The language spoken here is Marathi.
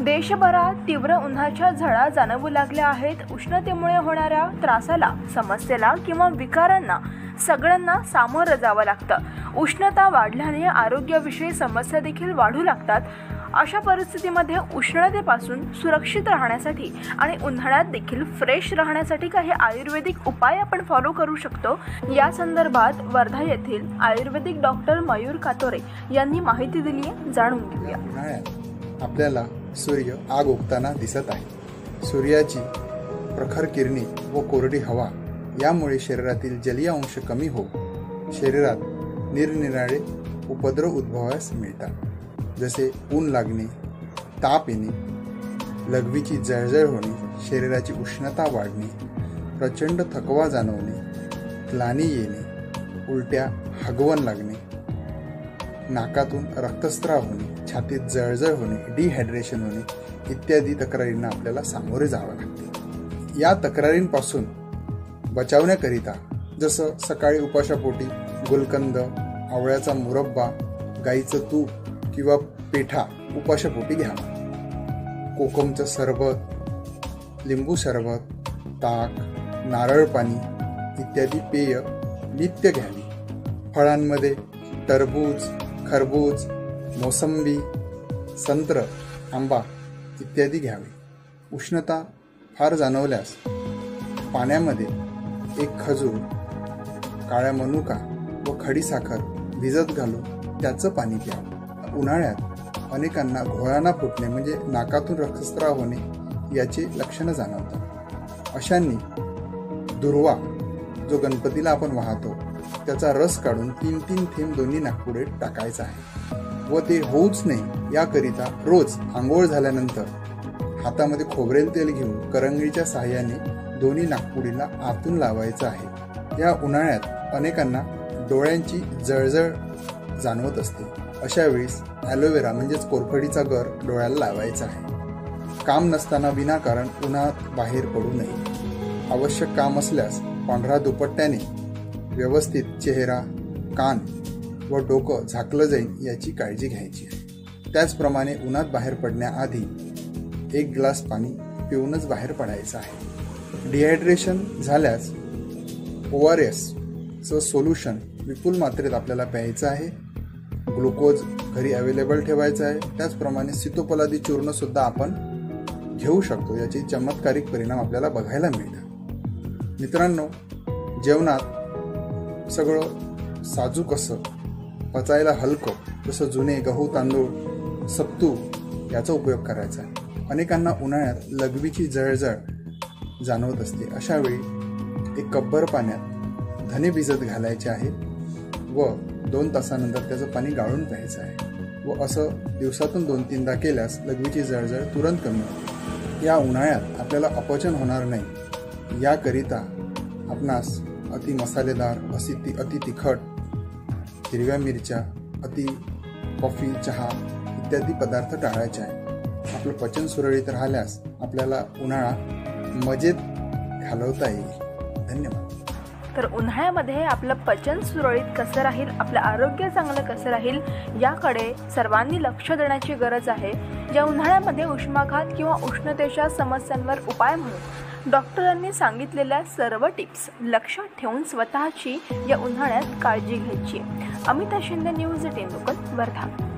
देशभरात तीव्र उन्हाच्या झळा जाणवू लागल्या आहेत. उष्णतेमुळे होणाऱ्या त्रासाला समस्येला किंवा विकारांना सगळ्यांना सामोरं जावं लागतं. उष्णता वाढल्याने आरोग्याविषयी समस्या देखील वाढू लागतात. अशा परिस्थितीमध्ये उष्णतेपासून सुरक्षित राहण्यासाठी आणि उन्हाळ्यात देखील फ्रेश राहण्यासाठी काही आयुर्वेदिक उपाय आपण फॉलो करू शकतो. या संदर्भात वर्धा येथील आयुर्वेदिक डॉक्टर मयूर कातोरे यांनी माहिती दिली आहे जाणून घेऊया. आपल्याला सूर्य आग ओकताना दिसत आहे. सूर्याची प्रखर किरणे व कोरडी हवा यामुळे शरीरातील जलीय अंश कमी होऊन शरीरात निरनिराळे उपद्रव उद्भवास मिळतात. जसे ऊन लागणे ताप येणे लघवीची जळजळ होणे शरीराची उष्णता वाढणे प्रचंड थकवा जाणवणे ग्लानी येणे उलट्या हगवण लागणे नाकातून रक्तस्राव होणे छातीत जळजळ होणे डिहायड्रेशन होणे इत्यादी तक्रारींना आपल्याला सामोरे जावं लागते. या तक्रारींपासून बचावण्याकरिता जसं सकाळी उपाशापोटी गुलकंद आवळ्याचा मुरब्बा गाईचं तूप किंवा पेठा उपाशापोटी घ्यावा कोकमचं सरबत लिंबू सरबत ताक नारळ पाणी इत्यादी पेय नित्य घ्यावी. फळांमध्ये टरबूज खरबूज मोसंबी संत्र आंबा इत्यादी घ्यावे. उष्णता फार जाणवल्यास पाण्यामध्ये एक खजूर काळ्या मनुका व खडीसाखर भिजत घालून त्याचं पाणी प्यावं उन्हाळ्यात अनेकांना घोळाना फुटणे म्हणजे नाकातून रक्तस्राव होणे याचे लक्षणं जाणवतात. अशांनी दुर्वा जो गणपतीला आपण वाहतो त्याचा रस काढून तीन तीन थेंब दोन्ही नागपुडे टाकायचा आहे. व ते होऊच नाही याकरिता रोज आंघोळ झाल्यानंतर हातामध्ये खोबरेल तेल घेऊन करंगळीच्या सहाय्याने दोन्ही नागपुडीला आतून लावायचं आहे. या उन्हाळ्यात अनेकांना डोळ्यांची जळजळ जाणवत असते. अशा वेळेस ॲलोवेरा म्हणजेच कोरफडीचा गर डोळ्याला लावायचा आहे. काम नसताना विनाकारण उन्हात बाहेर पडू नये. आवश्यक काम असल्यास पांढरा दुपट्ट्याने व्यवस्थित चेहरा कान व डोकं झाकलं जाईल याची काळजी घ्यायची. आहे त्याचप्रमाणे उन्हात बाहेर पडण्याआधी एक ग्लास पाणी पिऊनच बाहेर पडायचं आहे. डिहायड्रेशन झाल्यास ओ आर एसचं सोल्युशन विपुल मात्रेत आपल्याला प्यायचं आहे. ग्लुकोज घरी अवेलेबल ठेवायचं आहे. त्याचप्रमाणे सितोपलादी चूर्णसुद्धा आपण घेऊ शकतो. याचे चमत्कारिक परिणाम आपल्याला बघायला मिळतात. मित्रांनो जेवणात सगळं साजूक असं पचायला हलकं जसं जुने गहू तांदूळ सत्तू याचा उपयोग करायचा आहे. अनेकांना उन्हाळ्यात लघवीची जळजळ जाणवत असते. अशा वेळी एक कब्बर पाण्यात धने भिजत घालायचे आहेत व दोन तासानंतर त्याचं पाणी गाळून प्यायचं आहे. व असं दिवसातून दोन तीनदा केल्यास लघवीची जळजळ तुरंत कमी होते. या उन्हाळ्यात आपल्याला अपचन होणार नाही. याकरिता आपणास अति मसालेदार अति ती अति तिखट हिरव्या मिरच्या अति कॉफी चहा इत्यादी पदार्थ टाळायचे आहे. आपलं पचन सुरळीत राहिल्यास आपल्याला उन्हाळा मजेत घालवता येईल. धन्यवाद. तर उन्हाळ्यामध्ये आपलं पचन सुरळीत कसं राहील आपलं आरोग्य चांगलं कसं राहील याकडे सर्वांनी लक्ष देण्याची गरज आहे. या उन्हाळ्यामध्ये उष्माघात किंवा उष्णतेच्या समस्यांवर उपाय म्हणून डॉक्टरांनी सांगितलेल्या सर्व टिप्स लक्षात ठेवून स्वतःची या उन्हाळ्यात काळजी घ्यायची. Amita Shinde news ten Wardha.